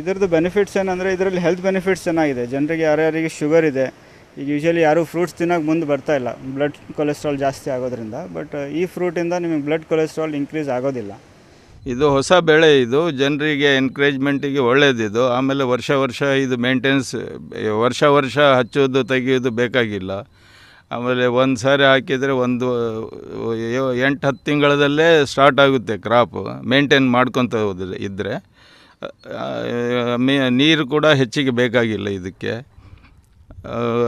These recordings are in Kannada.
ಇದ್ರದ್ದು ಬೆನಿಫಿಟ್ಸ್ ಏನಂದರೆ ಇದರಲ್ಲಿ ಹೆಲ್ತ್ ಬೆನಿಫಿಟ್ಸ್ ಚೆನ್ನಾಗಿದೆ. ಜನರಿಗೆ ಯಾರ್ಯಾರಿಗೆ ಶುಗರ್ ಇದೆ, ಈಗ ಯೂಶಲಿ ಯಾರೂ ಫ್ರೂಟ್ಸ್ ತಿನ್ನೋಕೆ ಮುಂದೆ ಬರ್ತಾ ಇಲ್ಲ. ಬ್ಲಡ್ ಕೊಲೆಸ್ಟ್ರಾಲ್ ಜಾಸ್ತಿ ಆಗೋದ್ರಿಂದ. ಬಟ್ ಈ ಫ್ರೂಟಿಂದ ನಿಮಗೆ ಬ್ಲಡ್ ಕೊಲೆಸ್ಟ್ರಾಲ್ ಇನ್ಕ್ರೀಸ್ ಆಗೋದಿಲ್ಲ. ಇದು ಹೊಸ ಬೆಳೆ ಇದು. ಜನರಿಗೆ ಎನ್ಕರೇಜ್ಮೆಂಟಿಗೆ ಒಳ್ಳೆಯದಿದು ಆಮೇಲೆ ವರ್ಷ ವರ್ಷ ಇದು ಮೇಂಟೆನ್ಸ್ ವರ್ಷ ವರ್ಷ ಹಚ್ಚೋದು, ತೆಗೆಯೋದು ಬೇಕಾಗಿಲ್ಲ. ಆಮೇಲೆ ಒಂದು ಸಾರಿ ಹಾಕಿದರೆ ಒಂದು ಎಂಟು ಹತ್ತು ತಿಂಗಳದಲ್ಲೇ ಸ್ಟಾರ್ಟ್ ಆಗುತ್ತೆ ಕ್ರಾಪ್ ಮೇಂಟೈನ್ ಮಾಡ್ಕೊತ ಹೋದ್ರೆ ಇದ್ದರೆ ನೀರು ಕೂಡ ಹೆಚ್ಚಿಗೆ ಬೇಕಾಗಿಲ್ಲ ಇದಕ್ಕೆ.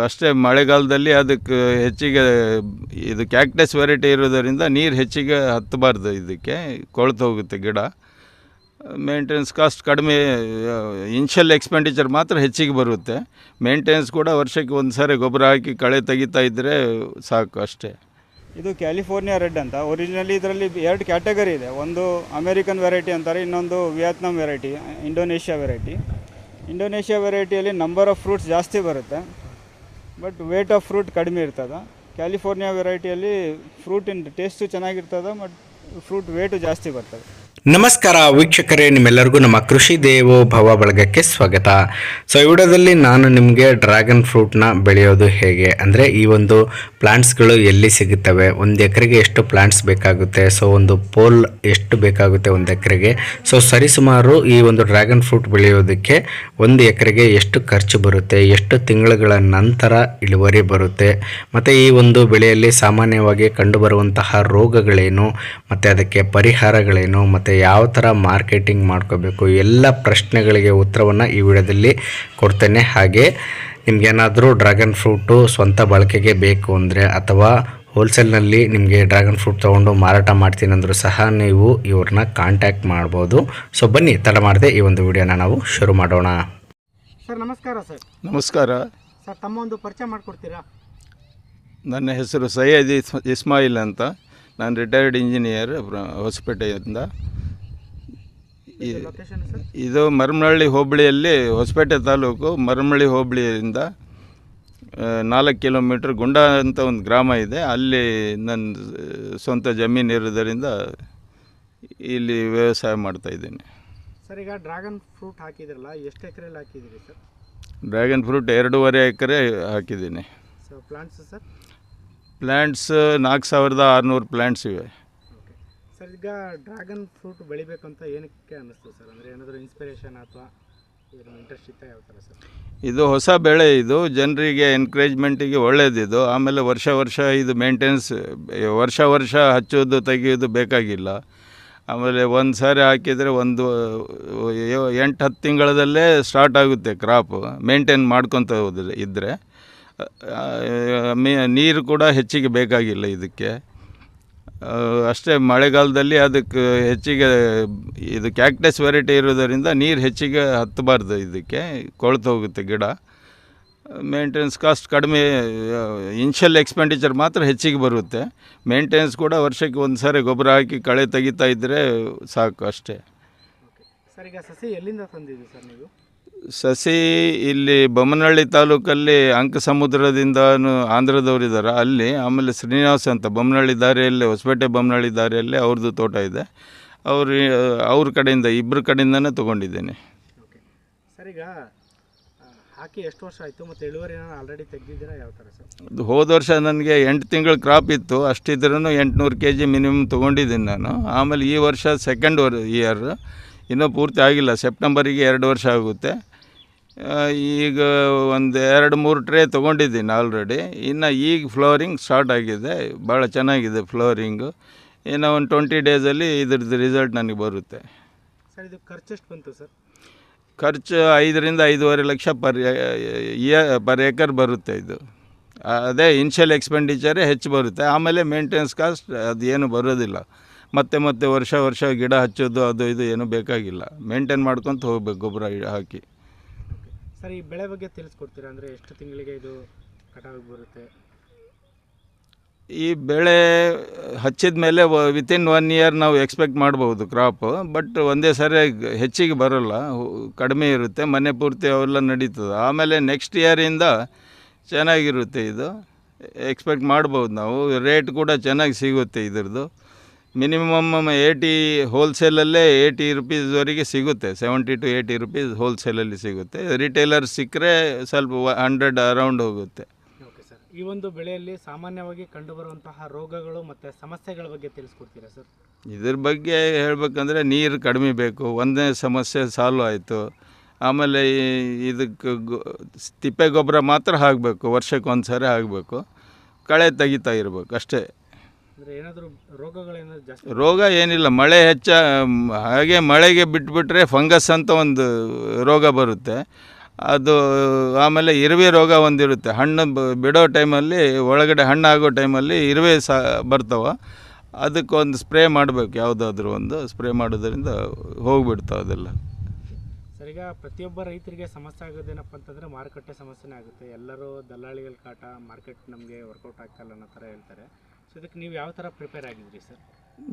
ಅಷ್ಟೇ ಮಳೆಗಾಲದಲ್ಲಿ ಅದಕ್ಕೆ ಹೆಚ್ಚಿಗೆ ಇದು ಕ್ಯಾಕ್ಟಸ್ ವೆರೈಟಿ ಇರೋದರಿಂದ ನೀರು ಹೆಚ್ಚಿಗೆ ಹತ್ತಬಾರ್ದು ಇದಕ್ಕೆ, ಕೊಳ್ತು ಹೋಗುತ್ತೆ ಗಿಡ. ಮೇಂಟೆನೆನ್ಸ್ ಕಾಸ್ಟ್ ಕಡಿಮೆ ಇನ್ಷಿಯಲ್ ಎಕ್ಸ್ಪೆಂಡಿಚರ್ ಮಾತ್ರ ಹೆಚ್ಚಿಗೆ ಬರುತ್ತೆ. ಮೇಂಟೆನೆನ್ಸ್ ಕೂಡ ವರ್ಷಕ್ಕೆ ಒಂದು ಸಾರಿ ಗೊಬ್ಬರ ಹಾಕಿ ಕಳೆ ತೆಗಿತಾ ಇದ್ದರೆ ಸಾಕು ಅಷ್ಟೇ. ಇದು ಕ್ಯಾಲಿಫೋರ್ನಿಯಾ ರೆಡ್ ಅಂತ. ಒರಿಜಿನಲಿ ಇದರಲ್ಲಿ ಎರಡು ಕ್ಯಾಟಗರಿ ಇದೆ. ಒಂದು ಅಮೇರಿಕನ್ ವೆರೈಟಿ ಅಂತಾರೆ, ಇನ್ನೊಂದು Vietnam variety, Indonesia variety. Indonesia ವೆರೈಟಿಯಲ್ಲಿ number of fruits ಜಾಸ್ತಿ ಬರುತ್ತೆ. ಬಟ್ ವೇಟ್ ಆಫ್ ಫ್ರೂಟ್ ಕಡಿಮೆ ಇರ್ತದೆ. ಕ್ಯಾಲಿಫೋರ್ನಿಯಾ ವೆರೈಟಿಯಲ್ಲಿ ಫ್ರೂಟಿನ ಟೇಸ್ಟು ಚೆನ್ನಾಗಿರ್ತದೆ ಬಟ್ ಫ್ರೂಟ್ ವೇಟು ಜಾಸ್ತಿ ಬರ್ತದೆ. ನಮಸ್ಕಾರ ವೀಕ್ಷಕರೇ, ನಿಮ್ಮೆಲ್ಲರಿಗೂ ನಮ್ಮ ಕೃಷಿ ದೇವೋ ಭವ ಬಳಗಕ್ಕೆ ಸ್ವಾಗತ. ಸೊ ಈ ವಿಡಿಯೋದಲ್ಲಿ ನಾನು ನಿಮಗೆ ಡ್ರ್ಯಾಗನ್ ಫ್ರೂಟ್ನ ಬೆಳೆಯೋದು ಹೇಗೆ? ಅಂದರೆ ಈ ಒಂದು ಪ್ಲಾಂಟ್ಸ್ಗಳು ಎಲ್ಲಿ ಸಿಗುತ್ತವೆ? ಒಂದು ಎಕರೆಗೆ ಎಷ್ಟು ಪ್ಲಾಂಟ್ಸ್ ಬೇಕಾಗುತ್ತೆ? ಸೊ, ಒಂದು ಪೋಲ್ ಎಷ್ಟು ಬೇಕಾಗುತ್ತೆ ಒಂದು ಎಕರೆಗೆ? ಸೊ, ಸರಿಸುಮಾರು ಈ ಒಂದು ಡ್ರ್ಯಾಗನ್ ಫ್ರೂಟ್ ಬೆಳೆಯೋದಕ್ಕೆ ಒಂದು ಎಕರೆಗೆ ಎಷ್ಟು ಖರ್ಚು ಬರುತ್ತೆ? ಎಷ್ಟು ತಿಂಗಳುಗಳ ನಂತರ ಇಳುವರಿ ಬರುತ್ತೆ? ಮತ್ತು ಈ ಒಂದು ಬೆಳೆಯಲ್ಲಿ ಸಾಮಾನ್ಯವಾಗಿ ಕಂಡುಬರುವಂತಹ ರೋಗಗಳೇನು? ಮತ್ತು ಅದಕ್ಕೆ ಪರಿಹಾರಗಳೇನು? ಮತ್ತು ಯಾವ ಥರ ಮಾರ್ಕೆಟಿಂಗ್ ಮಾಡ್ಕೋಬೇಕು? ಎಲ್ಲ ಪ್ರಶ್ನೆಗಳಿಗೆ ಉತ್ತರವನ್ನು ಈ ವಿಡಿಯೋದಲ್ಲಿ ಕೊಡ್ತೇನೆ. ಹಾಗೆ ನಿಮಗೇನಾದರೂ ಡ್ರ್ಯಾಗನ್ ಫ್ರೂಟು ಸ್ವಂತ ಬಳಕೆಗೆ ಬೇಕು ಅಂದರೆ ಅಥವಾ ಹೋಲ್ಸೇಲ್ನಲ್ಲಿ ನಿಮಗೆ ಡ್ರ್ಯಾಗನ್ ಫ್ರೂಟ್ ತೊಗೊಂಡು ಮಾರಾಟ ಮಾಡ್ತೀನಿ ಅಂದರೂ ಸಹ ನೀವು ಇವ್ರನ್ನ ಕಾಂಟ್ಯಾಕ್ಟ್ ಮಾಡ್ಬೋದು. ಸೊ ಬನ್ನಿ ತಡ ಮಾಡದೆ ಈ ಒಂದು ವಿಡಿಯೋನ ನಾವು ಶುರು ಮಾಡೋಣ. ಸರ್ ನಮಸ್ಕಾರ ಸರ್. ನಮಸ್ಕಾರ. ಸರ್ ತಮ್ಮ ಒಂದು ಪರಿಚಯ ಮಾಡಿಕೊಡ್ತೀರಾ? ನನ್ನ ಹೆಸರು ಸೈಯದ್ ಇಸ್ ಇಸ್ಮಾಯಿಲ್ ಅಂತ. ನಾನು ರಿಟೈರ್ಡ್ ಇಂಜಿನಿಯರ್ ಹೊಸಪೇಟೆಯಿಂದ. ಇದು ಮರಮನಹಳ್ಳಿ ಹೋಬಳಿಯಲ್ಲಿ ಹೊಸಪೇಟೆ ತಾಲೂಕು ಮರಮಳ್ಳಿ ಹೋಬಳಿಯಿಂದ ನಾಲ್ಕು ಕಿಲೋಮೀಟ್ರ್ ಗುಂಡ ಅಂತ ಒಂದು ಗ್ರಾಮ ಇದೆ. ಅಲ್ಲಿ ನನ್ನ ಸ್ವಂತ ಜಮೀನು ಇರೋದರಿಂದ ಇಲ್ಲಿ ವ್ಯವಸಾಯ ಮಾಡ್ತಾ ಇದ್ದೀನಿ. ಸರ್ ಈಗ ಡ್ರ್ಯಾಗನ್ ಫ್ರೂಟ್ ಹಾಕಿದ್ರಲ್ಲ ಎಷ್ಟು ಎಕರೆಯಲ್ಲಿ ಹಾಕಿದ್ದೀರಿ ಸರ್? ಡ್ರ್ಯಾಗನ್ ಫ್ರೂಟ್ ಎರಡೂವರೆ ಎಕರೆ ಹಾಕಿದ್ದೀನಿ. So plants sir? ಪ್ಲ್ಯಾಂಟ್ಸ್ ನಾಲ್ಕು ಸಾವಿರದ ಆರುನೂರು ಪ್ಲ್ಯಾಂಟ್ಸ್ ಇವೆ. ಸರ್, ಈಗ ಡ್ರ್ಯಾಗನ್ ಫ್ರೂಟ್ ಬೆಳಿಬೇಕಂತ ಏನಕ್ಕೆ ಅನ್ನಿಸ್ತು ಸರ್? ಅಂದರೆ ಏನಾದರೂ ಇನ್ಸ್ಪಿರೇಷನ್ ಅಥವಾ ಏನು ಇಂಟ್ರೆಸ್ಟ್ ಇತ್ತಾ ಯಾವ ಥರ ಸರ್? ಇದು ಹೊಸ ಬೆಳೆ ಇದು. ಜನರಿಗೆ ಎನ್ಕರೇಜ್ಮೆಂಟಿಗೆ ಒಳ್ಳೇದಿದು ಆಮೇಲೆ ವರ್ಷ ವರ್ಷ ಇದು ಮೇಂಟೆನ್ಸ್ ವರ್ಷ ವರ್ಷ ಹಚ್ಚೋದು, ತೆಗೆಯೋದು ಬೇಕಾಗಿಲ್ಲ. ಆಮೇಲೆ ಒಂದು ಸಾರಿ ಹಾಕಿದರೆ ಒಂದು ಎಂಟು, ಹತ್ತು ತಿಂಗಳದಲ್ಲೇ ಸ್ಟಾರ್ಟ್ ಆಗುತ್ತೆ ಕ್ರಾಪ್ ಮೇಂಟೈನ್ ಮಾಡ್ಕೊತ ಇದ್ದರೆ ನೀರು ಕೂಡ ಹೆಚ್ಚಿಗೆ ಬೇಕಾಗಿಲ್ಲ ಇದಕ್ಕೆ. ಅಷ್ಟೇ ಮಳೆಗಾಲದಲ್ಲಿ ಅದಕ್ಕೆ ಹೆಚ್ಚಿಗೆ ಇದು ಕ್ಯಾಕ್ಟಸ್ ವೆರೈಟಿ ಇರೋದರಿಂದ ನೀರು ಹೆಚ್ಚಿಗೆ ಹತ್ತಬಾರ್ದು ಇದಕ್ಕೆ, ಕೊಳ್ತು ಹೋಗುತ್ತೆ ಗಿಡ. ಮೇಂಟೆನೆನ್ಸ್ ಕಾಸ್ಟ್ ಕಡಿಮೆ ಇನ್ಷಿಯಲ್ ಎಕ್ಸ್ಪೆಂಡಿಚರ್ ಮಾತ್ರ ಹೆಚ್ಚಿಗೆ ಬರುತ್ತೆ. ಮೇಂಟೆನೆನ್ಸ್ ಕೂಡ ವರ್ಷಕ್ಕೆ ಒಂದು ಸಾರಿ ಗೊಬ್ಬರ ಹಾಕಿ ಕಳೆ ತೆಗಿತಾ ಇದ್ದರೆ ಸಾಕು ಅಷ್ಟೇ. ಸರಿ, ಈಗ ಸಸಿ ಎಲ್ಲಿಂದ ತಂದಿದ್ದೀವಿ ಸರ್ ನೀವು? ಸಸಿ ಇಲ್ಲಿ ಬೊಮ್ಮನಹಳ್ಳಿ ತಾಲೂಕಲ್ಲಿ ಅಂಕ ಸಮುದ್ರದಿಂದ ಆಂಧ್ರದವರಿದ್ದಾರೆ ಅಲ್ಲಿ ಆಮೇಲೆ ಶ್ರೀನಿವಾಸ ಅಂತ ಬೊಮ್ಮನಹಳ್ಳಿ ದಾರಿಯಲ್ಲಿ ಹೊಸಪೇಟೆ ಬೊಮ್ಮನಹಳ್ಳಿ ದಾರಿಯಲ್ಲಿ ಅವ್ರದ್ದು ತೋಟ ಇದೆ. ಅವ್ರು ಅವ್ರ ಕಡೆಯಿಂದ ಇಬ್ಬರ ಕಡೆಯಿಂದನೇ ತೊಗೊಂಡಿದ್ದೇನೆ. ಓಕೆ ಸರ್ ಈಗ ಹಾಕಿ ಎಷ್ಟು ವರ್ಷ ಆಯಿತು ಮತ್ತು ಇಳುವರಿ ಆಲ್ರೆಡಿ ತೆಗೆದಿದ್ದೀರಾ? ಯಾವ ಥರ ಸರ್? ಅದು ಹೋದ ವರ್ಷ ನನಗೆ ಎಂಟು ತಿಂಗಳು ಕ್ರಾಪ್ ಇತ್ತು. ಅಷ್ಟಿದ್ರೂ ಎಂಟುನೂರು ಕೆ ಜಿ ಮಿನಿಮಮ್ ತೊಗೊಂಡಿದ್ದೀನಿ ನಾನು. ಆಮೇಲೆ ಈ ವರ್ಷ ಸೆಕೆಂಡ್ ವರ್ ಇಯರ್ ಇನ್ನೂ ಪೂರ್ತಿ ಆಗಿಲ್ಲ. ಸೆಪ್ಟೆಂಬರಿಗೆ ಎರಡು ವರ್ಷ ಆಗುತ್ತೆ. ಈಗ ಒಂದು ಎರಡು ಮೂರು ಟ್ರೇ ತೊಗೊಂಡಿದ್ದೀನಿ ಆಲ್ರೆಡಿ ಇನ್ನು ಈಗ ಫ್ಲೋರಿಂಗ್ ಸ್ಟಾರ್ಟ್ ಆಗಿದೆ. ಭಾಳ ಚೆನ್ನಾಗಿದೆ ಫ್ಲೋರಿಂಗು ಇನ್ನು ಒಂದು ಟ್ವೆಂಟಿ ಡೇಸಲ್ಲಿ ಇದ್ರದ್ದು ರಿಸಲ್ಟ್ ನನಗೆ ಬರುತ್ತೆ. ಸರ್ ಇದು ಖರ್ಚು ಎಷ್ಟು ಬಂತು ಸರ್? ಖರ್ಚು ಐದರಿಂದ ಐದೂವರೆ lakh per year per acre ಬರುತ್ತೆ ಇದು. ಅದೇ ಇನ್ಷಿಯಲ್ ಎಕ್ಸ್ಪೆಂಡಿಚರೇ ಹೆಚ್ಚು ಬರುತ್ತೆ. ಆಮೇಲೆ ಮೇಂಟೆನೆನ್ಸ್ ಕಾಸ್ಟ್ ಅದು ಏನು ಬರೋದಿಲ್ಲ. ಮತ್ತೆ ಮತ್ತೆ ವರ್ಷ ವರ್ಷ ಗಿಡ ಹಚ್ಚೋದು ಅದು ಇದು ಏನು ಬೇಕಾಗಿಲ್ಲ. ಮೇಂಟೈನ್ ಮಾಡ್ಕೊತ ಹೋಗ್ಬೇಕು ಗೊಬ್ಬರ ಹಾಕಿ. ಸರ್ ಈ ಬೆಳೆ ಬಗ್ಗೆ ತಿಳಿಸ್ಕೊಡ್ತೀರಾ? ಅಂದರೆ ಎಷ್ಟು ತಿಂಗಳಿಗೆ ಇದು ಕಟಾವಿಗೆ ಬರುತ್ತೆ? ಈ ಬೆಳೆ ಹಚ್ಚಿದ ಮೇಲೆ ವಿತಿನ್ ಒನ್ ಇಯರ್ ನಾವು ಎಕ್ಸ್ಪೆಕ್ಟ್ ಮಾಡ್ಬೋದು ಕ್ರಾಪ್ ಬಟ್ ಒಂದೇ ಸರಿ ಹೆಚ್ಚಿಗೆ ಬರೋಲ್ಲ. ಕಡಿಮೆ ಇರುತ್ತೆ ಮನೆ ಪೂರ್ತಿ ಅವೆಲ್ಲ ನಡೀತದೆ. ಆಮೇಲೆ ನೆಕ್ಸ್ಟ್ ಇಯರಿಂದ ಚೆನ್ನಾಗಿರುತ್ತೆ ಇದು. ಎಕ್ಸ್ಪೆಕ್ಟ್ ಮಾಡ್ಬೋದು ನಾವು. ರೇಟ್ ಕೂಡ ಚೆನ್ನಾಗಿ ಸಿಗುತ್ತೆ ಇದ್ರದ್ದು. ಮಿನಿಮಮ್ ಏಯ್ಟಿ ಹೋಲ್ಸೇಲಲ್ಲೇ ಏಯ್ಟಿ ರುಪೀಸ್ವರೆಗೆ ಸಿಗುತ್ತೆ. ಸೆವೆಂಟಿ ಟು ಏಯ್ಟಿ ರುಪೀಸ್ ಹೋಲ್ಸೇಲಲ್ಲಿ ಸಿಗುತ್ತೆ. ರಿಟೇಲರ್ ಸಿಕ್ಕರೆ ಸ್ವಲ್ಪ ಹಂಡ್ರೆಡ್ ಅರೌಂಡ್ ಹೋಗುತ್ತೆ. ಓಕೆ ಸರ್ ಈ ಒಂದು ಬೆಳೆಯಲ್ಲಿ ಸಾಮಾನ್ಯವಾಗಿ ಕಂಡುಬರುವಂತಹ ರೋಗಗಳು ಮತ್ತು ಸಮಸ್ಯೆಗಳ ಬಗ್ಗೆ ತಿಳಿಸ್ಕೊಡ್ತೀರಾ ಸರ್ ಇದ್ರ ಬಗ್ಗೆ ಹೇಳಬೇಕಂದ್ರೆ ನೀರು ಕಡಿಮೆ ಬೇಕು. ಒಂದನೇ ಸಮಸ್ಯೆ ಸಾಲ್ವ್ ಆಯಿತು. ಆಮೇಲೆ ಇದಕ್ಕೆ ಗೊ- ತಿಪ್ಪೆ ಗೊಬ್ಬರ ಮಾತ್ರ ಹಾಕಬೇಕು. ವರ್ಷಕ್ಕೆ ಒಂದು ಸಾರಿ ಹಾಕಬೇಕು. ಕಳೆ ತೆಗಿತಾ ಇರಬೇಕು ಅಷ್ಟೇ ಅಂದರೆ ಏನಾದರೂ ರೋಗಗಳೇನಾದ್ರು ಜಾಸ್ತಿ ರೋಗ ಏನಿಲ್ಲ. ಮಳೆ ಹೆಚ್ಚ ಹಾಗೆ ಮಳೆಗೆ ಬಿಟ್ಬಿಟ್ರೆ ಫಂಗಸ್ ಅಂತ ಒಂದು ರೋಗ ಬರುತ್ತೆ. ಅದು ಆಮೇಲೆ ಇರುವೆ ರೋಗ ಒಂದಿರುತ್ತೆ. ಹಣ್ಣು ಬಿಡೋ ಟೈಮಲ್ಲಿ ಒಳಗಡೆ ಹಣ್ಣು ಆಗೋ ಟೈಮಲ್ಲಿ ಇರುವೆ ಸಹ ಬರ್ತಾವೆ. ಅದಕ್ಕೊಂದು ಸ್ಪ್ರೇ ಮಾಡಬೇಕು. ಯಾವುದಾದ್ರೂ ಒಂದು ಸ್ಪ್ರೇ ಮಾಡೋದರಿಂದ ಹೋಗ್ಬಿಡ್ತಾವೆ ಅದೆಲ್ಲ. ಸರಿಗ ಪ್ರತಿಯೊಬ್ಬ ರೈತರಿಗೆ ಸಮಸ್ಯೆ ಆಗೋದೇನಪ್ಪ ಅಂತಂದರೆ ಮಾರುಕಟ್ಟೆ ಸಮಸ್ಯೆನೇ ಆಗುತ್ತೆ. ಎಲ್ಲರೂ ದಲ್ಲಾಳಿಗಳ ಕಾಟ ಮಾರ್ಕೆಟ್ ನಮಗೆ ವರ್ಕೌಟ್ ಆಗ್ತಾಯಿಲ್ಲ ಅನ್ನೋ ಥರ ಹೇಳ್ತಾರೆ. ಸೊ ಇದಕ್ಕೆ ನೀವು ಯಾವ ಥರ ಪ್ರಿಪೇರ್ ಆಗಿದ್ರಿ ಸರ್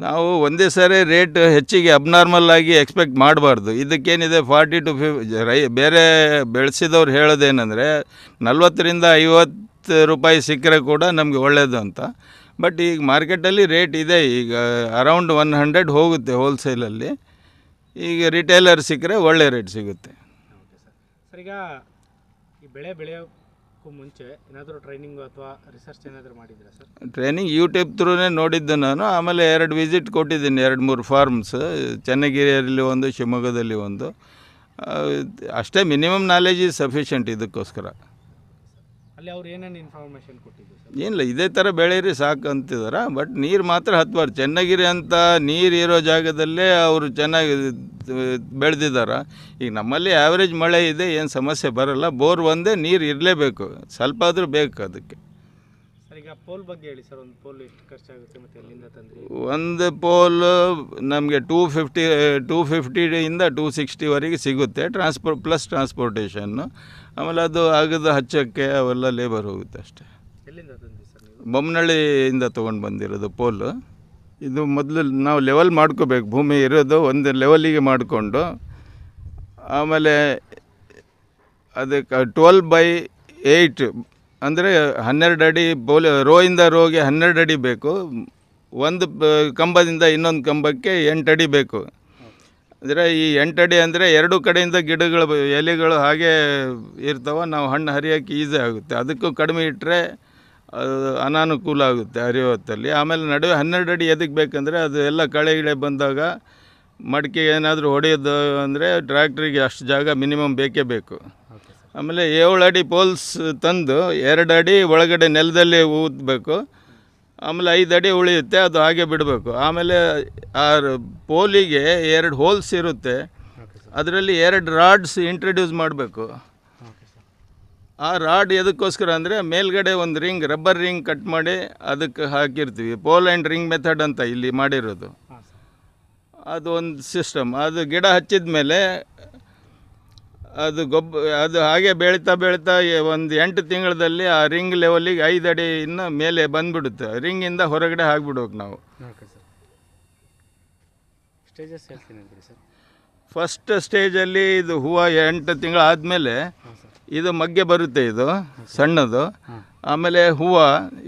ನಾವು ಒಂದೇ ಸಾರಿ ರೇಟ್ ಹೆಚ್ಚಿಗೆ ಅಬ್ನಾರ್ಮಲ್ ಆಗಿ ಎಕ್ಸ್ಪೆಕ್ಟ್ ಮಾಡಬಾರ್ದು. ಇದಕ್ಕೇನಿದೆ ಫಾರ್ಟಿ ಟು ಫಿಫ್ ರೈ ಬೇರೆ ಬೆಳೆಸಿದವ್ರು ಹೇಳೋದೇನೆಂದರೆ ನಲ್ವತ್ತರಿಂದ ಐವತ್ತು ರೂಪಾಯಿ ಸಿಕ್ಕರೆ ಕೂಡ ನಮಗೆ ಒಳ್ಳೆಯದು ಅಂತ. ಬಟ್ ಈಗ ಮಾರ್ಕೆಟಲ್ಲಿ ರೇಟ್ ಇದೆ ಈಗ ಅರೌಂಡ್ ಒನ್ ಹಂಡ್ರೆಡ್ ಹೋಗುತ್ತೆ ಹೋಲ್ಸೇಲಲ್ಲಿ ಈಗ ರಿಟೇಲರ್ ಸಿಕ್ಕರೆ ಒಳ್ಳೆ ರೇಟ್ ಸಿಗುತ್ತೆ. ಸರ್ ಈಗ ಈ ಬೆಳೆ ಮುಂಚೆ? ಏನಾದರೂ ಟ್ರೈನಿಂಗ್ ಅಥವಾ ರಿಸರ್ಚ್ ಏನಾದರೂ ಮಾಡಿದ್ದೀರಾ ಸರ್ ಟ್ರೈನಿಂಗ್ ಯೂಟ್ಯೂಬ್ ಥ್ರೂನೇ ನೋಡಿದ್ದು ನಾನು. ಆಮೇಲೆ ಎರಡು ವಿಸಿಟ್ ಕೊಟ್ಟಿದ್ದೀನಿ, ಎರಡು ಮೂರು ಫಾರ್ಮ್ಸ್ ಚೆನ್ನಗಿರಿಯಲ್ಲಿ ಒಂದು, ಶಿವಮೊಗ್ಗದಲ್ಲಿ ಒಂದು. ಅಷ್ಟೇ ಮಿನಿಮಮ್ ನಾಲೆಜ್ ಇಸ್ ಸಫಿಷಿಯಂಟ್ ಇದಕ್ಕೋಸ್ಕರ. ಅಲ್ಲಿ ಅವ್ರು ಇನ್ಫಾರ್ಮೇಷನ್ ಏನಿಲ್ಲ, ಇದೇ ಥರ ಬೆಳೀರಿ ಸಾಕು ಅಂತಿದಾರ. ಬಟ್ ನೀರು ಮಾತ್ರ ಹತ್ಬಾರ್ದು ಚೆನ್ನಗಿರಿ ಅಂತ ನೀರು ಇರೋ ಜಾಗದಲ್ಲೇ ಅವರು ಚೆನ್ನಾಗಿ ಬೆಳೆದಿದ್ದಾರೆ ಈಗ ನಮ್ಮಲ್ಲಿ ಆ್ಯಾವ್ರೇಜ್ ಮಳೆ ಇದೆ, ಏನು ಸಮಸ್ಯೆ ಬರಲ್ಲ. ಬೋರ್ ಒಂದೇ ನೀರು ಇರಲೇಬೇಕು. ಸ್ವಲ್ಪ ಆದರೂ ಬೇಕು ಅದಕ್ಕೆ. ಈಗ ಪೋಲ್ ಬಗ್ಗೆ ಹೇಳಿ ಸರ್ ಒಂದು ಪೋಲ್ ಎಷ್ಟು ಖರ್ಚಾಗುತ್ತೆ ಮತ್ತು ಎಲ್ಲಿಂದ ತಂದ್ರಿ? ಒಂದು ಪೋಲ್ ನಮಗೆ ಟೂ ಫಿಫ್ಟಿ ಟೂ ಫಿಫ್ಟಿಯಿಂದ ಟೂ ಸಿಕ್ಸ್ಟಿವರೆಗೆ ಸಿಗುತ್ತೆ ಟ್ರಾನ್ಸ್ಪೋರ್ಟ್ ಪ್ಲಸ್ ಟ್ರಾನ್ಸ್ಪೋರ್ಟೇಷನ್ನು ಆಮೇಲೆ ಅದು ಆಗದ ಹಚ್ಚಕ್ಕೆ ಅವೆಲ್ಲ ಲೇಬರ್ ಹೋಗುತ್ತೆ ಅಷ್ಟೇ. ಎಲ್ಲಿಂದ ತಂದ್ರಿ ಸರ್ ನೀವು? ಬೊಮ್ಮನಹಳ್ಳಿಯಿಂದ ತೊಗೊಂಡು ಬಂದಿರೋದು ಪೋಲು ಇದು ಮೊದಲು ನಾವು ಲೆವೆಲ್ ಮಾಡ್ಕೋಬೇಕು ಭೂಮಿ ಇರೋದು ಒಂದು ಲೆವೆಲಿಗೆ ಮಾಡಿಕೊಂಡು ಆಮೇಲೆ ಅದಕ್ಕೆ ಟ್ವೆಲ್ ಬೈ ಏಯ್ಟ್ ಅಂದರೆ ಹನ್ನೆರಡು ಅಡಿ ಬೋಲ್, ರೋಯಿಂದ ರೋಗೆ ಹನ್ನೆರಡು ಅಡಿ ಬೇಕು. ಒಂದು ಕಂಬದಿಂದ ಇನ್ನೊಂದು ಕಂಬಕ್ಕೆ ಎಂಟು ಅಡಿ ಬೇಕು. ಅಂದರೆ ಈ ಎಂಟು ಅಡಿ ಅಂದರೆ ಎರಡು ಕಡೆಯಿಂದ ಗಿಡಗಳು, ಎಲೆಗಳು ಹಾಗೆ ಇರ್ತಾವೆ. ನಾವು ಹಣ್ಣು ಹರಿಯೋಕ್ಕೆ ಈಸಿ ಆಗುತ್ತೆ. ಅದಕ್ಕೂ ಕಡಿಮೆ ಇಟ್ಟರೆ ಅನಾನುಕೂಲ ಆಗುತ್ತೆ ಹರಿಯೋತ್ತಲ್ಲಿ ಆಮೇಲೆ ನಡುವೆ ಹನ್ನೆರಡು ಅಡಿ ಎದಕ್ಕೆ ಬೇಕಂದರೆ ಅದು ಎಲ್ಲ ಕಳೆ ಗಿಳೆ ಬಂದಾಗ ಮಡಿಕೆ ಏನಾದರೂ ಹೊಡೆಯೋದು ಅಂದರೆ ಟ್ರ್ಯಾಕ್ಟ್ರಿಗೆ ಅಷ್ಟು ಜಾಗ ಮಿನಿಮಮ್ ಬೇಕೇ ಬೇಕು. ಆಮೇಲೆ ಏಳು ಅಡಿ ಪೋಲ್ಸ್ ತಂದು ಎರಡು ಅಡಿ ಒಳಗಡೆ ನೆಲದಲ್ಲಿ ಊದಬೇಕು. ಆಮೇಲೆ ಐದು ಅಡಿ ಉಳಿಯುತ್ತೆ ಅದು ಹಾಗೆ ಬಿಡಬೇಕು. ಆಮೇಲೆ ಆ ಪೋಲಿಗೆ ಎರಡು ಹೋಲ್ಸ್ ಇರುತ್ತೆ. ಅದರಲ್ಲಿ ಎರಡು ರಾಡ್ಸ್ ಇಂಟ್ರಡ್ಯೂಸ್ ಮಾಡಬೇಕು. ಆ ರಾಡ್ ಎದಕ್ಕೋಸ್ಕರ ಅಂದರೆ ಮೇಲ್ಗಡೆ ಒಂದು ರಿಂಗ್ ರಬ್ಬರ್ ರಿಂಗ್ ಕಟ್ ಮಾಡಿ ಅದಕ್ಕೆ ಹಾಕಿರ್ತೀವಿ. ಪೋಲ್ ಆ್ಯಂಡ್ ರಿಂಗ್ ಮೆಥಡ್ ಅಂತ ಇಲ್ಲಿ ಮಾಡಿರೋದು. ಅದು ಒಂದು ಸಿಸ್ಟಮ್. ಅದು ಗಿಡ ಹಚ್ಚಿದ ಮೇಲೆ ಅದು ಗೊಬ್ಬ ಅದು ಹಾಗೆ ಬೆಳೀತಾ ಬೆಳೀತಾ ಒಂದು ಎಂಟು ತಿಂಗಳಲ್ಲಿ ಆ ರಿಂಗ್ ಲೆವೆಲಿಗೆ ಐದು ಅಡಿ ಇನ್ನು ಮೇಲೆ ಬಂದ್ಬಿಡುತ್ತೆ. ರಿಂಗಿಂದ ಹೊರಗಡೆ ಹಾಕ್ಬಿಡ್ಬೇಕು ನಾವು. ಫಸ್ಟ್ ಸ್ಟೇಜಲ್ಲಿ ಇದು ಹೂವು ಎಂಟು ತಿಂಗಳು ಆದಮೇಲೆ ಇದು ಮಗ್ಗೆ ಬರುತ್ತೆ ಇದು ಸಣ್ಣದು. ಆಮೇಲೆ ಹೂವು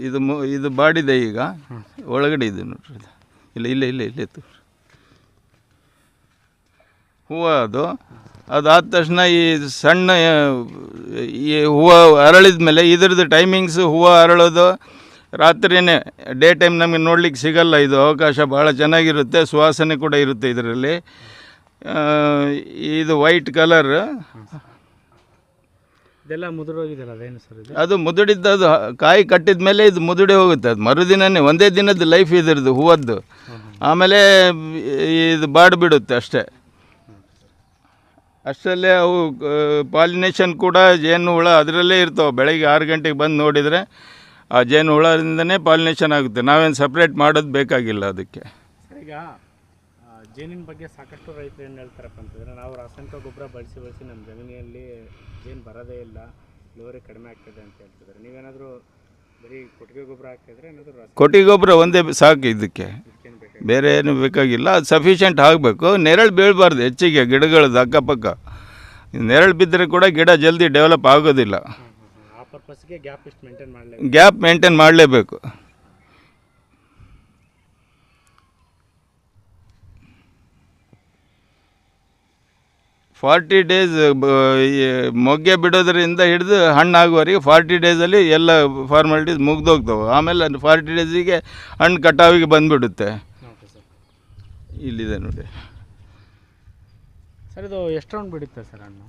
ಇದು ಮು ಇದು ಬಾಡಿದೆ ಈಗ. ಒಳಗಡೆ ಇದೆ ನೋಡ್ರಿ ಇಲ್ಲ ಇಲ್ಲ ಇಲ್ಲ ಇಲ್ಲ ಇತ್ತು. ಹೂವು ಅದು. ಅದಾದ ತಕ್ಷಣ ಈ ಸಣ್ಣ ಈ ಹೂವು ಅರಳಿದ ಮೇಲೆ ಇದ್ರದ್ದು ಟೈಮಿಂಗ್ಸ್ ಹೂವು ಅರಳೋದು ರಾತ್ರಿಯೇ ಡೇ ಟೈಮ್ ನಮಗೆ ನೋಡಲಿಕ್ಕೆ ಸಿಗಲ್ಲ ಇದು ಅವಕಾಶ ಭಾಳ ಚೆನ್ನಾಗಿರುತ್ತೆ ಸುವಾಸನೆ ಕೂಡ ಇರುತ್ತೆ ಇದರಲ್ಲಿ. ಇದು ವೈಟ್ ಕಲರ್ ಇದೆಲ್ಲ ಅದೇನು ಸರ್ ಇದು? ಅದು ಮುದುಡಿದ್ದು ಅದು ಕಾಯಿ ಕಟ್ಟಿದ ಮೇಲೆ ಇದು ಮುದುಡಿ ಹೋಗುತ್ತೆ ಅದು ಮರುದಿನನೇ ಒಂದೇ ದಿನದ ಲೈಫ್ ಇದ್ರದ್ದು ಹೂವದ್ದು. ಆಮೇಲೆ ಇದು ಬಾಡ್ಬಿಡುತ್ತೆ ಅಷ್ಟೇ. ಅಷ್ಟರಲ್ಲೇ ಅವು ಪಾಲಿನೇಷನ್ ಕೂಡ ಜೇನು ಹುಳ ಅದರಲ್ಲೇ ಇರ್ತಾವೆ. ಬೆಳಗ್ಗೆ ಆರು ಗಂಟೆಗೆ ಬಂದು ನೋಡಿದರೆ ಆ ಜೇನು ಹುಳದಿಂದನೇ ಪಾಲಿನೇಷನ್ ಆಗುತ್ತೆ. ನಾವೇನು ಸಪ್ರೇಟ್ ಮಾಡೋದು ಬೇಕಾಗಿಲ್ಲ ಅದಕ್ಕೆ. ಈಗ ಜೇನಿನ ಬಗ್ಗೆ ಸಾಕಷ್ಟು ರೈತರು ಏನು ಹೇಳ್ತಾರಪ್ಪ ಅಂತಂದರೆ ನಾವು ರಾಸಾಯನಿಕ ಗೊಬ್ಬರ ಬಳಸಿ ಬಳಸಿ ನಮ್ಮ ಜಮೀನಿನಲ್ಲಿ ಜೇನು ಬರೋದೇ ಇಲ್ಲ ಇಳುವರಿ ಕಡಿಮೆ ಆಗ್ತದೆ ಅಂತ ಹೇಳ್ತಿದ್ದಾರೆ. ನೀವೇನಾದರೂ ಬರೀ ಕೊಟ್ಟಿಗೆ ಗೊಬ್ಬರ ಹಾಕಿದ್ರೆ ಏನಾದರೂ ಕೊಟ್ಟಿಗೆ ಗೊಬ್ಬರ ಒಂದೇ ಸಾಕು ಇದಕ್ಕೆ. ಬೇರೆ ಏನು ಬೇಕಾಗಿಲ್ಲ. ಅದು ಸಫಿಷಿಯೆಂಟ್ ಆಗಬೇಕು. ನೆರಳು ಬೀಳಬಾರ್ದು ಹೆಚ್ಚಿಗೆ ಗಿಡಗಳದ್ದು ಅಕ್ಕಪಕ್ಕ. ನೆರಳು ಬಿದ್ದರೆ ಕೂಡ ಗಿಡ ಜಲ್ದಿ ಡೆವಲಪ್ ಆಗೋದಿಲ್ಲ. ಗ್ಯಾಪ್ ಮೇಂಟೈನ್ ಮಾಡಲೇಬೇಕು. ಫಾರ್ಟಿ ಡೇಸ್ ಮೊಗ್ಗೆ ಬಿಡೋದರಿಂದ ಹಿಡಿದು ಹಣ್ಣಾಗುವವರೆಗೆ ಫಾರ್ಟಿ ಡೇಸಲ್ಲಿ ಎಲ್ಲ ಫಾರ್ಮಾಲಿಟೀಸ್ ಮುಗ್ದೋಗ್ತವೆ. ಆಮೇಲೆ ಫಾರ್ಟಿ ಡೇಸಿಗೆ ಹಣ್ಣು ಕಟಾವಿಗೆ ಬಂದುಬಿಡುತ್ತೆ. ಇಲ್ಲಿದೆ ನೋಡಿ. ಸರ್ ಇದು ಎಷ್ಟು ರೌಂಡ್ ಬಿಡುತ್ತೆ ಸರ್ ಹಣ್ಣು?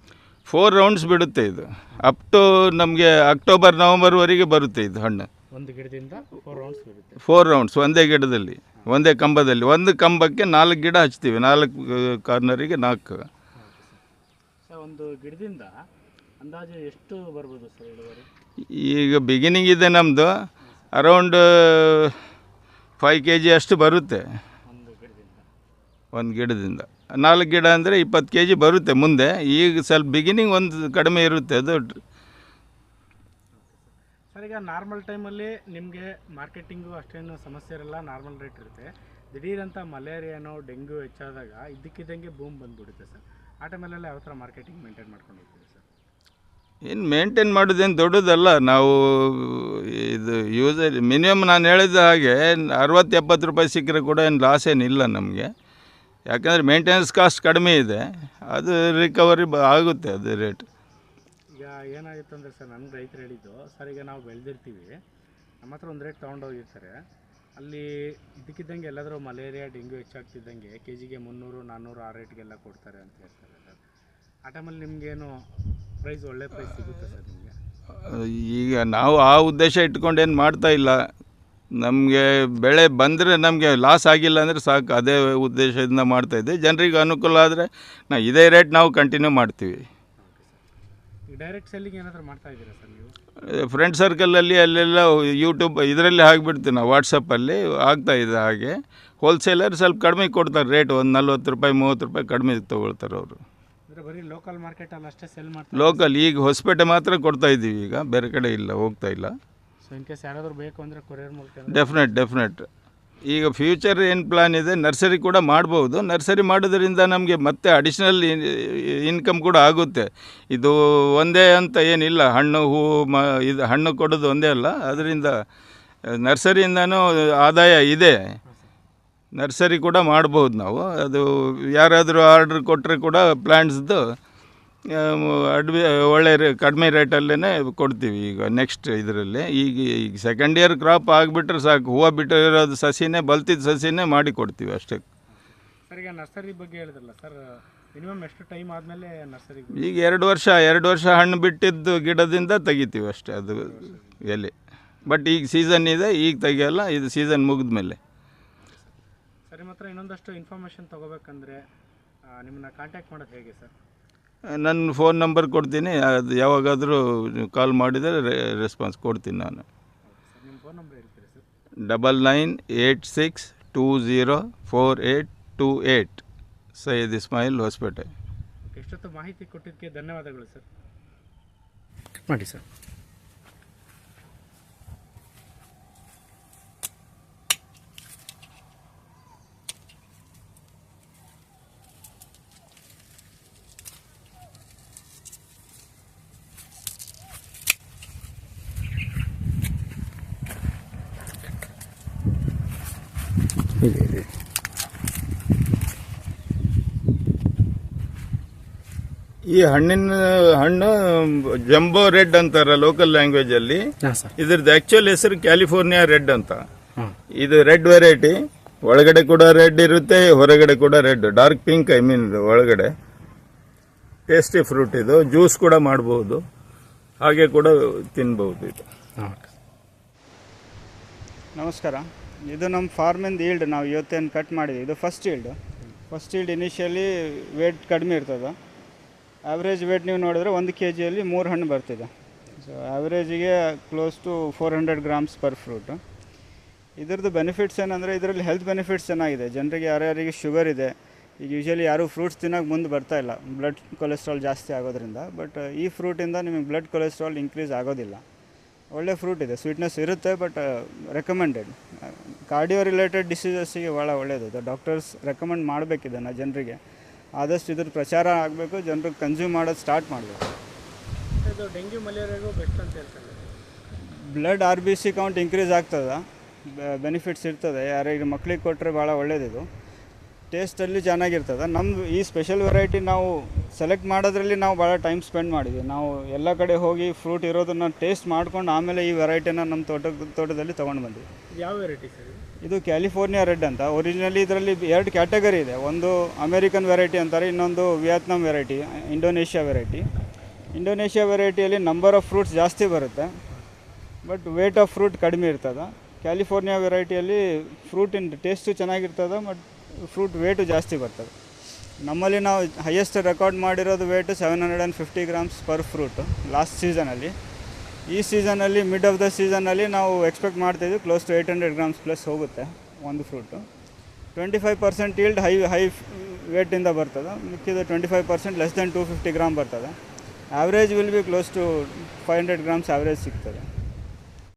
ಫೋರ್ ರೌಂಡ್ಸ್ ಬಿಡುತ್ತೆ ಇದು. ಅಪ್ ಟು ನಮಗೆ ಅಕ್ಟೋಬರ್ ನವಂಬರ್ವರೆಗೆ ಬರುತ್ತೆ ಇದು ಹಣ್ಣು. ಒಂದು ಗಿಡದಿಂದ ಫೋರ್ ರೌಂಡ್ಸ್ ಬಿಡುತ್ತೆ. ಫೋರ್ ರೌಂಡ್ಸ್ ಒಂದೇ ಗಿಡದಲ್ಲಿ ಒಂದೇ ಕಂಬದಲ್ಲಿ. ಒಂದು ಕಂಬಕ್ಕೆ ನಾಲ್ಕು ಗಿಡ ಹಚ್ತೀವಿ. ನಾಲ್ಕು ಕಾರ್ನರಿಗೆ ನಾಲ್ಕು. ಒಂದು ಗಿಡದಿಂದ ಅಂದಾಜು ಎಷ್ಟು ಬರ್ಬೋದು ಸರ್ ಇಳುವರಿ? ಈಗ ಬಿಗಿನಿಂಗ್ ಇದೆ ನಮ್ಮದು ಅರೌಂಡ್ ಫೈವ್ ಕೆ ಜಿ ಅಷ್ಟು ಬರುತ್ತೆ. ಒಂದು ಗಿಡದಿಂದ. ಒಂದು ಗಿಡದಿಂದ. ನಾಲ್ಕು ಗಿಡ ಅಂದರೆ ಇಪ್ಪತ್ತು ಕೆ ಜಿ ಬರುತ್ತೆ ಮುಂದೆ. ಈಗ ಸ್ವಲ್ಪ ಬಿಗಿನಿಂಗ್ ಒಂದು ಕಡಿಮೆ ಇರುತ್ತೆ ಅದು. ಸರ್ ಈಗ ನಾರ್ಮಲ್ ಟೈಮಲ್ಲಿ ನಿಮಗೆ ಮಾರ್ಕೆಟಿಂಗು ಅಷ್ಟೇನು ಸಮಸ್ಯೆ ಇರಲ್ಲ ನಾರ್ಮಲ್ ರೇಟ್ ಇರುತ್ತೆ. ದಿಢೀರಂತ ಮಲೇರಿಯಾನೋ ಡೆಂಗ್ಯೂ ಹೆಚ್ಚಾದಾಗ ಇದ್ದಕ್ಕಿದ್ದಂಗೆ ಬೂಮ್ ಬಂದುಬಿಡುತ್ತೆ ಸರ್. ಆ ಟೈಮಲ್ಲೆಲ್ಲ ಯಾವ ಥರ ಮಾರ್ಕೆಟಿಂಗ್ ಮೇಂಟೈನ್ ಮಾಡ್ಕೊಂಡು ಹೋಗ್ತೀವಿ ಸರ್? ಏನು ಮೇಂಟೈನ್ ಮಾಡೋದೇನು ದೊಡ್ಡದಲ್ಲ. ನಾವು ಇದು ಯೂಸ್ ಮಿನಿಮಮ್ ನಾನು ಹೇಳಿದ ಹಾಗೆ ಅರವತ್ತು ಎಪ್ಪತ್ತು ರೂಪಾಯಿ ಸಿಕ್ಕರೆ ಕೂಡ ಏನು ಲಾಸ್ ಏನಿಲ್ಲ ನಮಗೆ. ಯಾಕಂದರೆ ಮೇಂಟೆನೆನ್ಸ್ ಕಾಸ್ಟ್ ಕಡಿಮೆ ಇದೆ. ಅದು ರಿಕವರಿ ಆಗುತ್ತೆ ಅದು ರೇಟ್ ಈಗ ಏನಾಗುತ್ತೆ ಅಂದರೆ ಸರ್ ನಮ್ಗೆ ರೈತರು ಹೇಳಿದ್ದು ಸರ್ ಈಗ ನಾವು ಬೆಳೆದಿರ್ತೀವಿ. ನಮ್ಮ ಹತ್ರ ಒಂದು ರೇಟ್ ತೊಗೊಂಡೋಗಿರ್ತಾರೆ. ಅಲ್ಲಿ ಇದಕ್ಕಿದ್ದಂಗೆ ಎಲ್ಲಾದರೂ ಮಲೇರಿಯಾ, ಡೆಂಗ್ಯೂ ಹೆಚ್ಚಾಗ್ತಿದ್ದಂಗೆ ಕೆ ಜಿಗೆ ಮುನ್ನೂರು, ನಾನ್ನೂರು ಆ ರೇಟ್ಗೆಲ್ಲ ಕೊಡ್ತಾರೆ ಅಂತ ಹೇಳ್ತಾರೆ ಸರ್. ಆ ಟೈಮಲ್ಲಿ ನಿಮಗೇನು ಪ್ರೈಸ್ ಒಳ್ಳೆ ಪ್ರೈಸ್ ಸಿಗುತ್ತೆ ಸರ್ ನಿಮಗೆ? ಈಗ ನಾವು ಆ ಉದ್ದೇಶ ಇಟ್ಕೊಂಡು ಏನು ಮಾಡ್ತಾ ಇಲ್ಲ. ನಮಗೆ ಬೆಳೆ ಬಂದರೆ ನಮಗೆ ಲಾಸ್ ಆಗಿಲ್ಲ ಅಂದರೆ ಸಾಕು. ಅದೇ ಉದ್ದೇಶದಿಂದ ಮಾಡ್ತಾಯಿದ್ದೆ ಜನರಿಗೆ ಅನುಕೂಲ ಆದರೆ ನಾ ಇದೇ ರೇಟ್ ನಾವು ಕಂಟಿನ್ಯೂ ಮಾಡ್ತೀವಿ. ಡೈರೆಕ್ಟ್ ಸೆಲ್ಲಿಂಗ್ ಏನಾದರೂ ಮಾಡ್ತಾ ಇದ್ದೀರಾ ಸರ್ ನೀವು? ಫ್ರೆಂಡ್ ಸರ್ಕಲಲ್ಲಿ ಅಲ್ಲೆಲ್ಲ ಯೂಟ್ಯೂಬ್ ಇದರಲ್ಲಿ ಹಾಕಿಬಿಡ್ತೀವಿ ನಾವು ವಾಟ್ಸಪ್ಪಲ್ಲಿ ಆಗ್ತಾ ಇದೆ ಹಾಗೆ. ಹೋಲ್ಸೇಲರ್ ಸ್ವಲ್ಪ ಕಡಿಮೆ ಕೊಡ್ತಾರೆ ರೇಟ್ ಒಂದು ನಲ್ವತ್ತು ರೂಪಾಯಿ ಮೂವತ್ತು ರೂಪಾಯಿ ಕಡಿಮೆ ತೊಗೊಳ್ತಾರೆ ಅವರು. ಅಂದರೆ ಬರೀ ಲೋಕಲ್ ಮಾರ್ಕೆಟಲ್ಲಿ ಅಷ್ಟೇ ಸೆಲ್ ಮಾಡ್ತಾರೆ ಲೋಕಲ್ ಈಗ ಹೊಸಪೇಟೆ ಮಾತ್ರ ಕೊಡ್ತಾ ಇದ್ದೀವಿ ಈಗ ಬೇರೆ ಕಡೆ ಇಲ್ಲ ಹೋಗ್ತಾ ಇಲ್ಲ. ಸೊ ಇನ್ ಕೇಸ್ ಯಾರಾದರೂ ಬೇಕು ಅಂದರೆ ಕೊರಿಯರ್ ಮೂಲಕ ಡೆಫಿನೆಟ್ ಡೆಫಿನೆಟ್ ಈಗ ಫ್ಯೂಚರ್ ಏನು ಪ್ಲ್ಯಾನ್ ಇದೆ ನರ್ಸರಿ ಕೂಡ ಮಾಡ್ಬೋದು. ನರ್ಸರಿ ಮಾಡೋದ್ರಿಂದ ನಮಗೆ ಮತ್ತೆ ಅಡಿಷ್ನಲ್ ಇನ್ಕಮ್ ಕೂಡ ಆಗುತ್ತೆ. ಇದು ಒಂದೇ ಅಂತ ಏನಿಲ್ಲ. ಹಣ್ಣು ಹೂವು ಮ, ಇದು ಹಣ್ಣು ಕೊಡೋದು ಒಂದೇ ಅಲ್ಲ. ಅದರಿಂದ ನರ್ಸರಿಯಿಂದನೂ ಆದಾಯ ಇದೆ. ನರ್ಸರಿ ಕೂಡ ಮಾಡ್ಬೋದು ನಾವು. ಅದು ಯಾರಾದರೂ ಆರ್ಡ್ರ್ ಕೊಟ್ಟರೆ ಕೂಡ ಪ್ಲ್ಯಾಂಟ್ಸ್ದು ಅಡ್ವಿ ಒಳ್ಳೆ ರೇ ಕಡಿಮೆ ರೇಟಲ್ಲೇ ಕೊಡ್ತೀವಿ ಈಗ ನೆಕ್ಸ್ಟ್ ಇದರಲ್ಲಿ. ಈಗ ಈಗ ಸೆಕೆಂಡ್ ಇಯರ್ ಕ್ರಾಪ್ ಆಗಿಬಿಟ್ರೆ ಸಾಕು. ಹೂವು ಬಿಟ್ಟಿರೋದು ಸಸಿನೇ ಬಲ್ತಿದ್ದ ಸಸಿನೇ ಮಾಡಿ ಕೊಡ್ತೀವಿ ಅಷ್ಟೇ. ಸರ್ ಈಗ ನರ್ಸರಿ ಬಗ್ಗೆ ಹೇಳಿದ್ರಲ್ಲ ಸರ್ ಮಿನಿಮಮ್ ಎಷ್ಟು ಟೈಮ್ ಆದಮೇಲೆ ನರ್ಸರಿ ಈಗ ಎರಡು ವರ್ಷ ಎರಡು ವರ್ಷ ಹಣ್ಣು ಬಿಟ್ಟಿದ್ದು ಗಿಡದಿಂದ ತೆಗಿತೀವಿ ಅಷ್ಟೇ ಅದು ಎಲೆ. ಬಟ್ ಈಗ ಸೀಸನ್ ಇದೆ ಈಗ ತೆಗಿಯಲ್ಲ ಇದು ಸೀಸನ್ ಮುಗಿದ ಮೇಲೆ ಸರಿ ಮಾತ್ರ ಇನ್ನೊಂದಷ್ಟು ಇನ್ಫಾರ್ಮೇಷನ್ ತೊಗೋಬೇಕಂದ್ರೆ ನಿಮ್ಮನ್ನ ಕಾಂಟ್ಯಾಕ್ಟ್ ಮಾಡೋದು ಹೇಗೆ ಸರ್? ನನ್ನ ಫೋನ್ ನಂಬರ್ ಕೊಡ್ತೀನಿ ಅದು ಯಾವಾಗಾದರೂ ಕಾಲ್ ಮಾಡಿದರೆ ರೆಸ್ಪಾನ್ಸ್ ಕೊಡ್ತೀನಿ ನಾನು. ನಿಮ್ಮ ಫೋನ್ ನಂಬರ್ ಹೇಳ್ತೀರಿ sir double nine eight six two zero four eight two eight Syed Ismail Hosapete ಎಷ್ಟೊತ್ತು ಮಾಹಿತಿ ಕೊಟ್ಟಿದ್ದಕ್ಕೆ ಧನ್ಯವಾದಗಳು ಸರ್. ಮಾಡಿ ಸರ್. ಇದೆ ಇದೆ ಈ ಹಣ್ಣಿನ ಹಣ್ಣು ಜಂಬೋ ರೆಡ್ ಅಂತಾರ ಲೋಕಲ್ ಲ್ಯಾಂಗ್ವೇಜ್ ಅಲ್ಲಿ. ಇದ್ರದ್ದು ಆಕ್ಚುಯಲ್ ಹೆಸರು ಕ್ಯಾಲಿಫೋರ್ನಿಯಾ ರೆಡ್ ಅಂತ. ಹಾಂ. ಇದು ರೆಡ್ ವೆರೈಟಿ ಒಳಗಡೆ ಕೂಡ ರೆಡ್ ಇರುತ್ತೆ ಹೊರಗಡೆ ಕೂಡ red dark pink I mean ಒಳಗಡೆ. ಟೇಸ್ಟಿ ಫ್ರೂಟ್ ಇದು. ಜ್ಯೂಸ್ ಕೂಡ ಮಾಡಬಹುದು ಹಾಗೆ ಕೂಡ ತಿನ್ಬಹುದು ಇದು. ಹಾಂ ನಮಸ್ಕಾರ. ಇದು ನಮ್ಮ ಫಾರ್ಮಿಂದ ಈಲ್ಡ್ ನಾವು ಇವತ್ತೇನು ಕಟ್ ಮಾಡಿದ್ವಿ. ಇದು first yield first yield initially weight ಕಡಿಮೆ ಇರ್ತದೆ. ಆ್ಯಾವ್ರೇಜ್ ವೇಟ್ ನೀವು ನೋಡಿದ್ರೆ ಒಂದು ಕೆ ಜಿಯಲ್ಲಿ ಮೂರು ಹಣ್ಣು ಬರ್ತಿದೆ. So ಆ್ಯಾವ್ರೇಜಿಗೆ close to four hundred grams per fruit ಇದ್ರದ್ದು ಬೆನಿಫಿಟ್ಸ್ ಏನಂದರೆ ಇದರಲ್ಲಿ ಹೆಲ್ತ್ ಬೆನಿಫಿಟ್ಸ್ ಚೆನ್ನಾಗಿದೆ. ಜನರಿಗೆ ಯಾರ್ಯಾರಿಗೆ ಶುಗರ್ ಇದೆ, ಈಗ ಯೂಶಲಿ ಯಾರೂ ಫ್ರೂಟ್ಸ್ ತಿನ್ನೋಕೆ ಮುಂದೆ ಬರ್ತಾ ಇಲ್ಲ. ಬ್ಲಡ್ ಕೊಲೆಸ್ಟ್ರಾಲ್ ಜಾಸ್ತಿ ಆಗೋದ್ರಿಂದ. ಬಟ್ ಈ ಫ್ರೂಟಿಂದ ನಿಮಗೆ ಬ್ಲಡ್ ಕೊಲೆಸ್ಟ್ರಾಲ್ ಇನ್ಕ್ರೀಸ್ ಆಗೋದಿಲ್ಲ. ಒಳ್ಳೆ ಫ್ರೂಟ್ ಇದೆ. ಸ್ವೀಟ್ನೆಸ್ ಇರುತ್ತೆ ಬಟ್ ರೆಕಮೆಂಡೆಡ್ ಕಾರ್ಡಿಯೋ ರಿಲೇಟೆಡ್ ಡಿಸೀಸಸ್ಸಿಗೆ ಭಾಳ ಒಳ್ಳೆಯದು ಅದು ಡಾಕ್ಟರ್ಸ್ ರೆಕಮೆಂಡ್ ಮಾಡಬೇಕಿದನ್ನು ಜನರಿಗೆ. ಆದಷ್ಟು ಇದ್ರ ಪ್ರಚಾರ ಆಗಬೇಕು ಜನರು ಕನ್ಸ್ಯೂಮ್ ಮಾಡೋದು ಸ್ಟಾರ್ಟ್ ಮಾಡಬೇಕು. ಇದು ಡೆಂಗ್ಯೂ ಮಲೇರಿಯಾಗೂ ಬೆಸ್ಟ್ ಅಂತ ಹೇಳ್ತಾರೆ. Blood R B C count increase ಆಗ್ತದೆ. ಬೆನಿಫಿಟ್ಸ್ ಇರ್ತದೆ. ಯಾರಿಗೆ ಮಕ್ಳಿಗೆ ಕೊಟ್ಟರೆ ಭಾಳ ಒಳ್ಳೇದಿದು. ಟೇಸ್ಟಲ್ಲಿ ಚೆನ್ನಾಗಿರ್ತದೆ. ನಮ್ಮದು ಈ ಸ್ಪೆಷಲ್ ವೆರೈಟಿ ನಾವು ಸೆಲೆಕ್ಟ್ ಮಾಡೋದ್ರಲ್ಲಿ ನಾವು ಭಾಳ ಟೈಮ್ ಸ್ಪೆಂಡ್ ಮಾಡಿದ್ವಿ. ನಾವು ಎಲ್ಲ ಕಡೆ ಹೋಗಿ ಫ್ರೂಟ್ ಇರೋದನ್ನು ಟೇಸ್ಟ್ ಮಾಡ್ಕೊಂಡು ಆಮೇಲೆ ಈ ವೆರೈಟಿನ ನಮ್ಮ ತೋಟ ತೋಟದಲ್ಲಿ ತೊಗೊಂಡು ಬಂದ್ವಿ. ಯಾವ ವೆರೈಟಿ ಸರ್ ಇದು? ಕ್ಯಾಲಿಫೋರ್ನಿಯಾ ರೆಡ್ ಅಂತ. ಒರಿಜಿನಲಿ ಇದರಲ್ಲಿ ಎರಡು ಕ್ಯಾಟಗರಿ ಇದೆ. ಒಂದು ಅಮೇರಿಕನ್ ವೆರೈಟಿ ಅಂತಾರೆ ಇನ್ನೊಂದು Vietnam variety Indonesia variety Indonesia ವೆರೈಟಿಯಲ್ಲಿ number of fruits ಜಾಸ್ತಿ ಬರುತ್ತೆ. ಬಟ್ ವೇಟ್ ಆಫ್ ಫ್ರೂಟ್ ಕಡಿಮೆ ಇರ್ತದೆ. ಕ್ಯಾಲಿಫೋರ್ನಿಯಾ ವೆರೈಟಿಯಲ್ಲಿ ಫ್ರೂಟಿನ ಟೇಸ್ಟು ಚೆನ್ನಾಗಿರ್ತದೆ ಬಟ್ ಫ್ರೂಟ್ ವೇಟು ಜಾಸ್ತಿ ಬರ್ತದೆ. ನಮ್ಮಲ್ಲಿ ನಾವು ಹೈಯೆಸ್ಟ್ ರೆಕಾರ್ಡ್ ಮಾಡಿರೋದು weight seven hundred and fifty grams per fruit last ಸೀಸನಲ್ಲಿ ಈ ಸೀಸನಲ್ಲಿ ಮಿಡ್ ಆಫ್ ದ ಸೀಸನಲ್ಲಿ ನಾವು ಎಕ್ಸ್ಪೆಕ್ಟ್ ಮಾಡ್ತಿದ್ವಿ close to eight hundred grams plus ಹೋಗುತ್ತೆ ಒಂದು fruit twenty five percent yield high high ವೇಟಿಂದ ಬರ್ತದೆ. ಮಿಕ್ಕಿದ twenty five percent less than two fifty gram ಬರ್ತದೆ. Average will be close to five hundred grams average ಸಿಗ್ತದೆ.